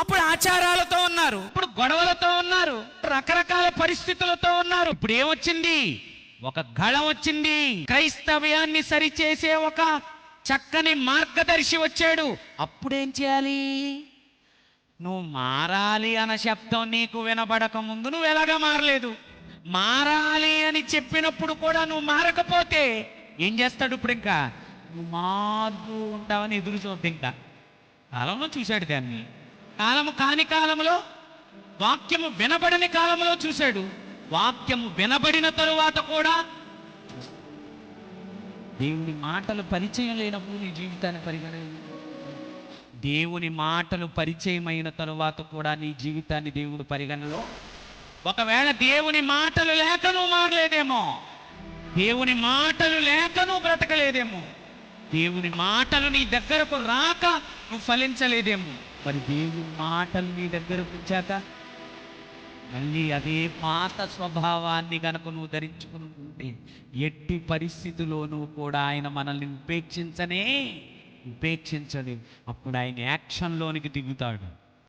అప్పుడు ఆచారాలతో ఉన్నారు. ఇప్పుడు గొడవలతో ఉన్నారు. రకరకాల పరిస్థితులతో ఉన్నారు. ఇప్పుడు ఏమొచ్చింది? ఒక గళం వచ్చింది. క్రైస్తవ్యాన్ని సరిచేసే ఒక చక్కని మార్గదర్శి వచ్చాడు. అప్పుడేం చేయాలి? నువ్వు మారాలి అన్న శబ్దం నీకు వినబడక ముందు నువ్వు ఎలాగా మారలేదు? మారాలి అని చెప్పినప్పుడు కూడా నువ్వు మారకపోతే ఏం చేస్తాడు ఇప్పుడు ఇంకా? నువ్వు మారుతూ ఉంటావని ఎదురు చూద్దు ఇంకా. కాలంలో చూశాడు దాన్ని. కాలము కాని కాలంలో వాక్యము వినబడని కాలంలో చూశాడు. వాక్యము వినబడిన తరువాత కూడా దేవుని మాటలు పరిచయం లేనప్పుడు నీ జీవితాన్ని పరిగణ దేవుని మాటలు పరిచయమైన తరువాత కూడా నీ జీవితాన్ని దేవుడు పరిగణలో. ఒకవేళ దేవుని మాటలు లేక నువ్వు మారలేదేమో దేవుని మాటలు లేక నువ్వు బ్రతకలేదేమో దేవుని మాటలు నీ దగ్గరకు రాక నువ్వు ఫలించలేదేమో. మరి దేవుని మాటలు నీ దగ్గరకు వచ్చాక మళ్ళీ అదే పాత స్వభావాన్ని గనక నువ్వు ధరించుకుంటుంటే ఎట్టి పరిస్థితిలోనూ కూడా ఆయన మనల్ని ఉపేక్షించనే ఉపేక్షించలేదు అప్పుడు ఆయన యాక్షన్లోనికి దిగుతాడు.